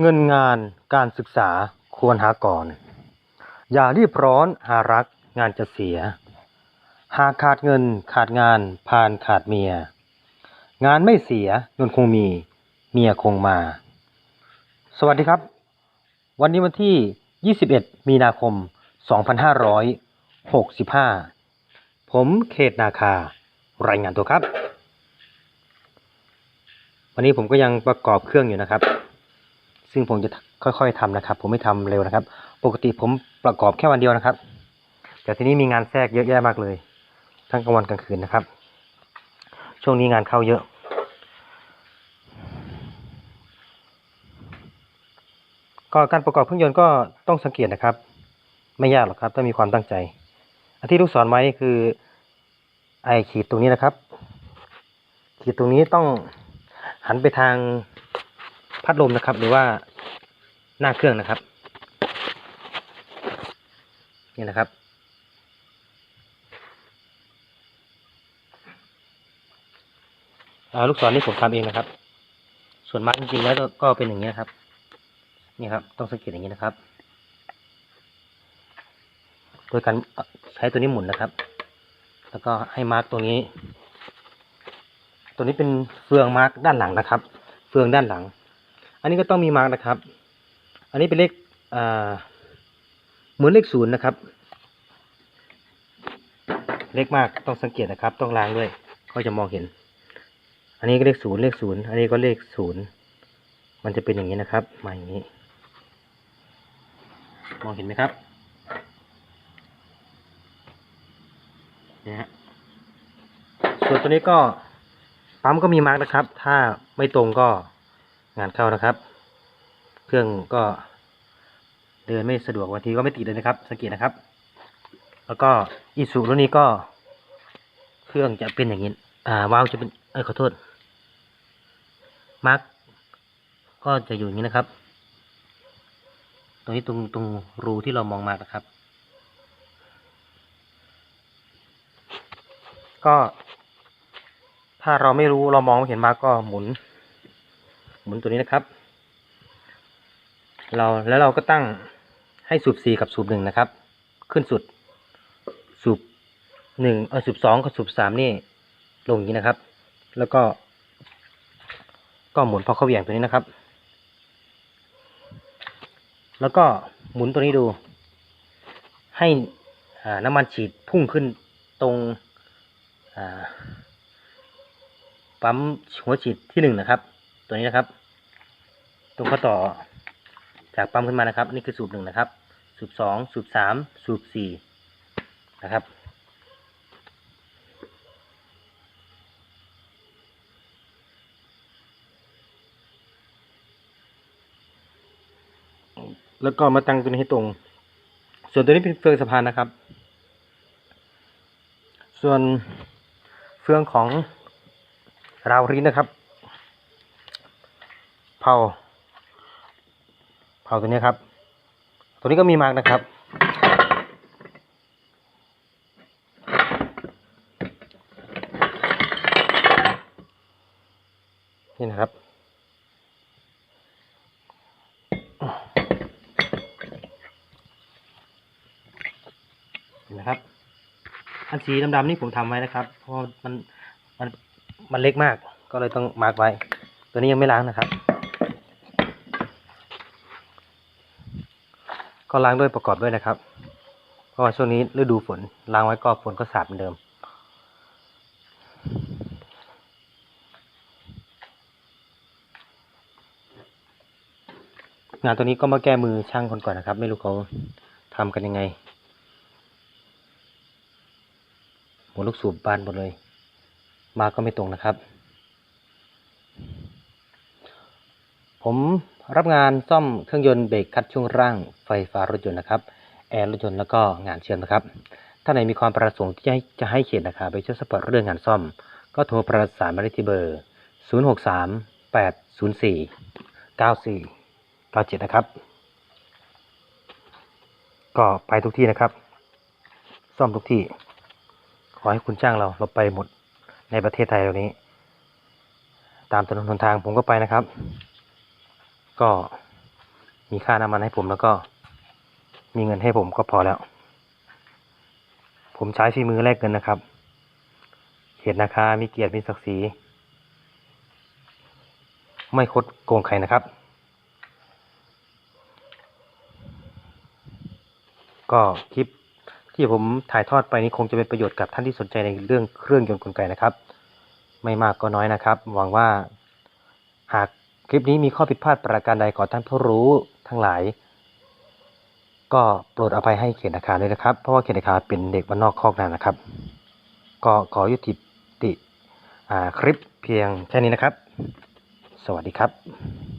เงินงานการศึกษาควรหาก่อน อย่ารีบร้อนหารักงานจะเสีย หากขาดเงินขาดงานพานขาดเมีย งานไม่เสียเงินคงมี เมียคงมา สวัสดีครับ วันนี้วันที่ 21 มีนาคม 2565 ผมเขตนาคา รายงานตัวครับ วันนี้ผมก็ยังประกอบเครื่องอยู่นะครับ ซึ่งผมจะค่อยๆทำนะครับ ผมไม่ทำเร็วนะครับ ปกติผมประกอบแค่วันเดียวนะครับ แต่ทีนี้มีงานแทรกเยอะแยะมากเลย ทั้งกลางวันกลางคืนนะครับ ช่วงนี้งานเข้าเยอะ ก็การประกอบเครื่องยนต์ก็ต้องสังเกตนะครับ ไม่ยากหรอกครับถ้ามีความตั้งใจอันที่ลูกศรไว้นี่คือไอขีดตรงนี้นะครับ ขีดตรงนี้ต้องหันไปทาง พัดลมนะครับ หรือว่าหน้าเครื่องนะครับ นี่นะครับ ลูกศรนี่ผมทำเองนะครับ ส่วนมากจริงๆแล้วก็ก็เป็นอย่างนี้นะครับ นี่ครับ ต้องสังเกตอย่างนี้นะครับ โดยการใช้ตัวนี้หมุนนะครับ แล้วก็ให้มาร์กตัวนี้ ตัวนี้เป็นเฟืองมาร์กด้านหลังนะครับ เฟืองด้านหลัง อันนี้ก็ต้องมีมาร์กนะครับ อันนี้เป็นเลขเหมือนเลขศูนย์นะครับ เลขมากต้องสังเกตนะครับ ต้องล้างด้วยก็จะมองเห็น อันนี้ก็เลขศูนย์เลขศูนย์อันนี้ก็เลขศูนย์มันจะเป็นอย่างนี้นะครับมาอย่างนี้ มองเห็นไหมครับเนี่ยฮะส่วนตัวนี้ก็ปั๊มก็มีมาร์กนะครับ ถ้าไม่ตรงก็ งานเข้านะครับ เครื่องก็เดินไม่สะดวกบางทีก็ไม่ติดเลยนะครับ สังเกตนะครับ แล้วก็อีสูรุ่นนี้ก็ เครื่องจะเป็นอย่างนี้อ่าวาล์วจะเป็นเอ้ขอโทษมาร์กก็จะอยู่อย่างนี้นะครับ ตรงนี้ตรงตรงรูที่เรามองมานะครับ ก็ ถ้าเราไม่รู้เรามองไม่เห็นมาร์กก็หมุน หมุนตัวนี้นะครับ เราแล้วเราก็ตั้งให้สูบสี่กับสูบหนึ่งนะครับ ขึ้นสุด สูบหนึ่งเออสูบสองกับสูบสามนี่ ลงอย่างนี้นะครับ แล้วก็ ก็หมุนพอเข้าเหวี่ยงตัวนี้นะครับ แล้วก็หมุนตัวนี้ดู ให้น้ำมันฉีดพุ่งขึ้นตรงปั๊มหัวฉีดที่หนึ่งนะครับ ตัวนี้นะครับ ตรงข้อต่อจากปั๊มขึ้นมานะครับ นี่คือสูบหนึ่งนะครับ สูบสองสูบสามสูบสี่นะครับแล้วก็มาตั้งตัวนี้ให้ตรง ส่วนตัวนี้เป็นเฟืองสะพานนะครับ ส่วนเฟืองของราวรีนะครับ เผาเผาตัวนี้ครับ ตัวนี้ก็มีมาร์กนะครับ นี่นะครับนไหมครับ อันสีดำๆนี่ผมทำไว้นะครับ เพราะมันมันมันเล็กมาก ก็เลยต้องมาร์กไว้ ตัวนี้ยังไม่ล้างนะครับ ก็ล้างด้วยประกอบด้วยนะครับ เพราะว่าช่วงนี้ฤดูฝนล้างไว้ก็ฝนก็สาดเหมือนเดิม งานตัวนี้ก็มาแก้มือช่างคนก่อนนะครับ ไม่รู้เขาทำกันยังไงหัวลูกสูบบานหมดเลย มาก็ไม่ตรงนะครับ ผมรับงานซ่อมเครื่องยนต์เบรกคัดช่วงร่างไฟฟ้ารถยนต์นะครับแอร์รถยนต์แล้วก็งานเชื่อมนะครับ ถ้าไหนมีความประสงค์ที่จะให้จะให้เขียนนะครับไปช่วยสปอร์ตเรื่องงานซ่อม ก็โทรประสานมาได้ที่เบอร์ 0 6 3 8 0 4 9 4 9 7 นะครับ ก็ไปทุกที่นะครับ ซ่อมทุกที่ ขอให้คุณจ้างเราเราไปหมดในประเทศไทยเรานี้ ตามถนนหนทางผมก็ไปนะครับ ก็มีค่าน้ำมันให้ผมแล้วก็ มีเงินให้ผมก็พอแล้ว ผมใช้ฝีมือแลกเงินนะครับเขียนราคามีเกียรติมีศักดิ์ศรีไม่คดโกงใครนะครับ ก็คลิปที่ผมถ่ายทอดไปนี้คงจะเป็นประโยชน์กับท่านที่สนใจในเรื่องเครื่องยนต์กลไกนะครับ ไม่มากก็น้อยนะครับ หวังว่าหาก คลิปนี้มีข้อผิดพลาดประการใดขอท่านผู้รู้ทั้งหลาย ก็โปรดอภัยให้เขียนอาคารด้วยนะครับ เพราะว่าเขียนอาคารเป็นเด็กบ้านนอกคอกนานะครับ ก็ขอยุติติคลิปเพียงแค่นี้นะครับ สวัสดีครับ